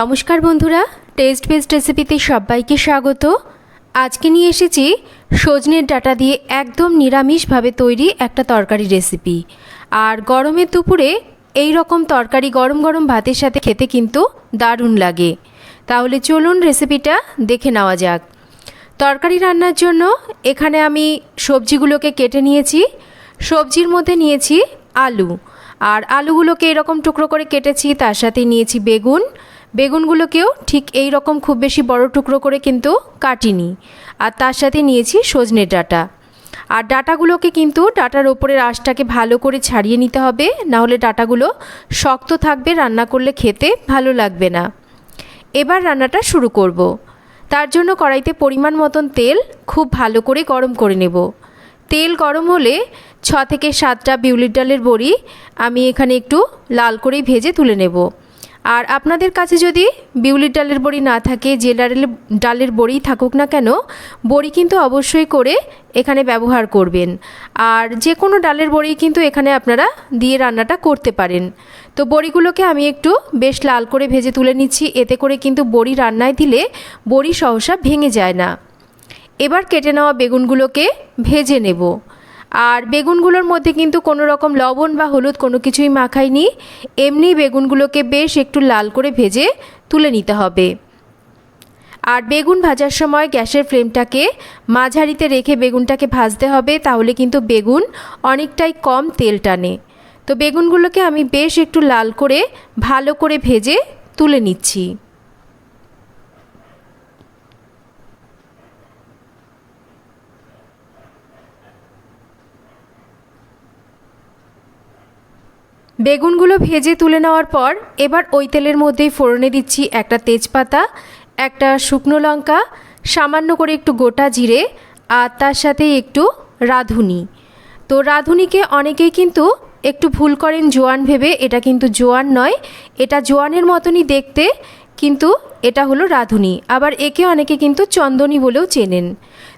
নমস্কার বন্ধুরা test best রেসিপিতে সবাইকে স্বাগত। আজকে নিয়ে এসেছি সজনের ডাটা দিয়ে একদম নিরামিষভাবে তৈরি একটা তরকারি রেসিপি আর গরমের দুপুরে এই রকম তরকারি গরম গরম ভাতের সাথে খেতে কিন্তু দারুণ লাগে। তাহলে চলুন রেসিপিটা দেখে নেওয়া যাক। তরকারি রান্নার জন্য এখানে আমি সবজিগুলোকে কেটে নিয়েছি। সবজির মধ্যে নিয়েছি আলু। আর আলুগুলোকে এরকম টুকরো করে কেটেছি, তার সাথে নিয়েছি বেগুন। বেগুনগুলোকেও ঠিক এই রকম খুব বেশি বড় টুকরো করে কিন্তু কাটিনি। আর তার সাথে নিয়েছি সজনের ডাটা। আর ডাটাগুলোকে কিন্তু ডাটার ওপরের আঁশটাকে ভালো করে ছাড়িয়ে নিতে হবে নাহলে ডাটাগুলো শক্ত থাকবে, রান্না করলে খেতে ভালো লাগবে না। এবার রান্নাটা শুরু করব। তার জন্য কড়াইতে পরিমাণ মতন তেল খুব ভালো করে গরম করে নেব। তেল গরম হলে ছ থেকে সাতটা বিউলির ডালের বড়ি আমি এখানে একটু লাল করেই ভেজে তুলে নেব। আর আপনাদের কাছে যদি বিউলির ডালের বড়ি না থাকে, যে ডালের ডালের বড়ি থাকুক না কেন, বড়ি কিন্তু অবশ্যই করে এখানে ব্যবহার করবেন। আর যে কোনো ডালের বড়ি কিন্তু এখানে আপনারা দিয়ে রান্নাটা করতে পারেন। তো বড়িগুলোকে আমি একটু বেশ লাল করে ভেজে তুলে নিচ্ছি, এতে করে কিন্তু বড়ি রান্নায় দিলে বড়ি সহসা ভেঙে যায় না। এবার কেটে নেওয়া বেগুনগুলোকে ভেজে নেব। আর বেগুনগুলোর মধ্যে কিন্তু কোনো রকম লবণ বা হলুদ কোনো কিছুই মাখাইনি। এমনি বেগুনগুলোকে বেশ একটু লাল করে ভেজে তুলে নিতে হবে। আর বেগুন ভাজার সময় গ্যাসের ফ্লেমটাকে মাঝারিতে রেখে বেগুনটাকে ভাজতে হবে, তাহলে কিন্তু বেগুন অনেকটাই কম তেল টানে। তো বেগুনগুলোকে আমি বেশ একটু লাল করে ভালো করে ভেজে তুলে নিচ্ছি। বেগুনগুলো ভেজে তুলে নেওয়ার পর এবার ওই তেলের মধ্যেই ফোড়নে দিচ্ছি একটা তেজপাতা, একটা শুকনো লঙ্কা, সামান্য করে একটু গোটা জিরে আর তার সাথে একটু রাঁধুনি। তো রাঁধুনিকে অনেকেই কিন্তু একটু ভুল করেন জোয়ান ভেবে, এটা কিন্তু জোয়ান নয়, এটা জোয়ানের মতনই দেখতে, কিন্তু এটা হলো রাঁধুনি। আবার একে অনেকে কিন্তু চন্দনী বলেও চেনেন।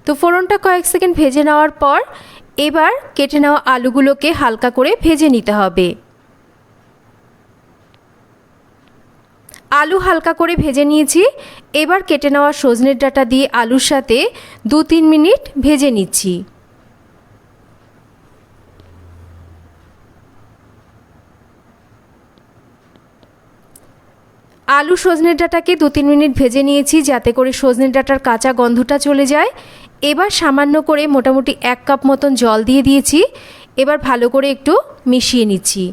তো ফোড়নটা কয়েক সেকেন্ড ভেজে নেওয়ার পর এবার কেটে নেওয়া আলুগুলোকে হালকা করে ভেজে নিতে হবে। আলু হালকা করে ভেজে নিয়েছি। এবার কেটে নেওয়া সজনের ডাটা দিয়ে আলুর সাথে দু তিন মিনিট ভেজে নিচ্ছি। আলু সজনের ডাটাকে দু তিন মিনিট ভেজে নিয়েছি যাতে করে সজনের ডাটার কাঁচা গন্ধটা চলে যায়। এবার সামান্য করে মোটামুটি এক কাপ মতন জল দিয়ে দিয়েছি। এবার ভালো করে একটু মিশিয়ে নিচ্ছি।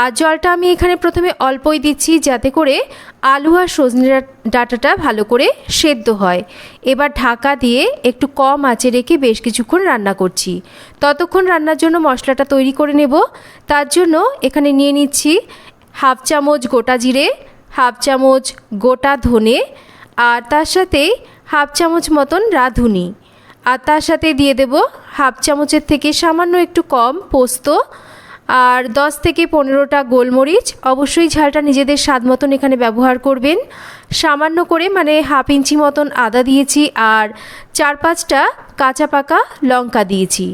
আর জলটা আমি এখানে প্রথমে অল্পই দিচ্ছি যাতে করে আলু আর সজনে ডাটাটা ভালো করে সেদ্ধ হয়। এবার ঢাকা দিয়ে একটু কম আঁচে রেখে বেশ কিছুক্ষণ রান্না করছি। ততক্ষণ রান্নার জন্য মশলাটা তৈরি করে নেব। তার জন্য এখানে নিয়ে নিচ্ছি হাফ চামচ গোটা জিরে, হাফ চামচ গোটা ধনে, আর তার সাথে হাফ চামচ মতন রাঁধুনি। আর তার সাথে দিয়ে দেব হাফ চামচের থেকে সামান্য একটু কম পোস্ত আর দশ থেকে পনেরোটা গোলমরিচ। অবশ্যই ঝালটা নিজেদের স্বাদ মতন এখানে ব্যবহার করবেন। সামান্য করে মানে হাফ ইঞ্চি মতন আদা দিয়েছি আর চার পাঁচটা কাঁচা পাকা লঙ্কা দিয়েছি।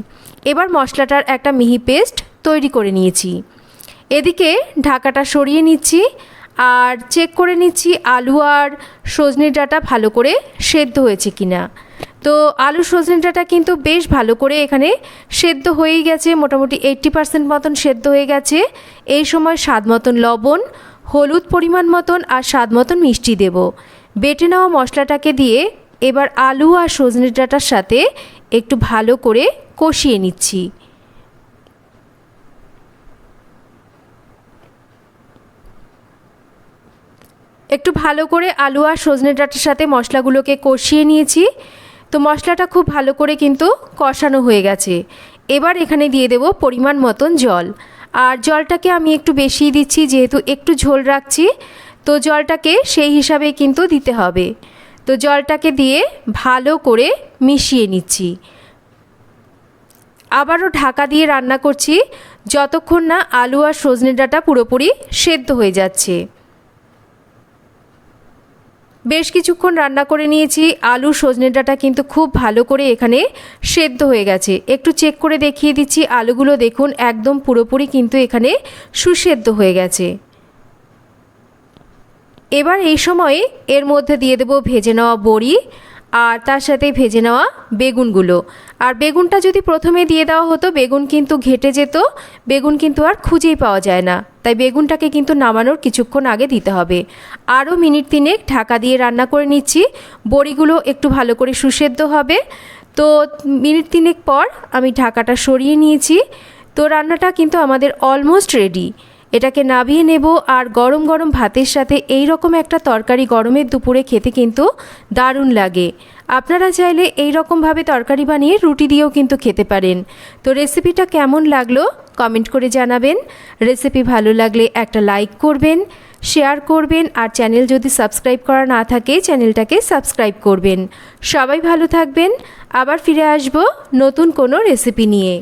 এবার মশলাটার একটা মিহি পেস্ট তৈরি করে নিয়েছি। এদিকে ঢাকাটা সরিয়ে নিচ্ছি আর চেক করে নিচ্ছি আলু আর সজনে ডাটা ভালো করে সেদ্ধ হয়েছে কিনা। তো আলু সজনে ডাঁটা কিন্তু বেশ ভালো করে এখানে সেদ্ধ হয়েই গেছে, মোটামুটি এইট্টি পার্সেন্ট মতন সেদ্ধ হয়ে গেছে। এই সময় স্বাদ মতন লবণ, হলুদ পরিমাণ মতন আর স্বাদ মতন মিষ্টি দেব। বেটে নেওয়া মশলাটাকে দিয়ে এবার আলু আর সজনে ডাঁটার সাথে একটু ভালো করে কষিয়ে নিচ্ছি। একটু ভালো করে আলু আর সজনে ডাঁটার সাথে মশলাগুলোকে কষিয়ে নিয়েছি। তো মশলাটা খুব ভালো করে কিন্তু কষানো হয়ে গেছে। এবার এখানে দিয়ে দেব পরিমাণ মতন জল। আর জলটাকে আমি একটু বেশিই দিচ্ছি, যেহেতু একটু ঝোল রাখছি, তো জলটাকে সেই হিসাবে কিন্তু দিতে হবে। তো জলটাকে দিয়ে ভালো করে মিশিয়ে নিচ্ছি। আবারও ঢাকা দিয়ে রান্না করছি, যতক্ষণ না আলু আর সজনে ডাঁটা পুরোপুরি সেদ্ধ হয়ে যাচ্ছে। বেশ কিছুক্ষণ রান্না করে নিয়েছি। আলু, সজনে ডাঁটা কিন্তু খুব ভালো করে এখানে সেদ্ধ হয়ে গেছে। একটু চেক করে দেখিয়ে দিচ্ছি। আলুগুলো দেখুন, একদম পুরোপুরি কিন্তু এখানে সুসেদ্ধ হয়ে গেছে। এবার এই সময়ে এর মধ্যে দিয়ে দেবো ভেজে নেওয়া বড়ি। আর তার সাথে ভেজে নেওয়া বেগুনগুলো। আর বেগুনটা যদি প্রথমে দিয়ে দেওয়া হতো, বেগুন কিন্তু ঘেটে যেত, বেগুন কিন্তু আর খুঁজেই পাওয়া যায় না। তাই বেগুনটাকে কিন্তু নামানোর কিছুক্ষণ আগে দিতে হবে। আরও মিনিট তিনেক ঢাকা দিয়ে রান্না করে নিচ্ছি। বড়িগুলো একটু ভালো করে সুসেদ্ধ হবে। তো মিনিট তিনেক পর আমি ঢাকাটা সরিয়ে নিয়েছি। তো রান্নাটা কিন্তু আমাদের অলমোস্ট রেডি। এটাকে নাবিয়ে নেব আর গরম গরম ভাতের সাথে এই রকম একটা তরকারি গরমের দুপুরে খেতে কিন্তু দারুণ লাগে। আপনারা চাইলে এই রকমভাবে তরকারি বানিয়ে রুটি দিয়েও কিন্তু খেতে পারেন। তো রেসিপিটা কেমন লাগল কমেন্ট করে জানাবেন। রেসিপি ভালো লাগলে একটা লাইক করবেন, শেয়ার করবেন আর চ্যানেল যদি সাবস্ক্রাইব করা না থাকে চ্যানেলটাকে সাবস্ক্রাইব করবেন। সবাই ভালো থাকবেন, আবার ফিরে আসব নতুন কোনো রেসিপি নিয়ে।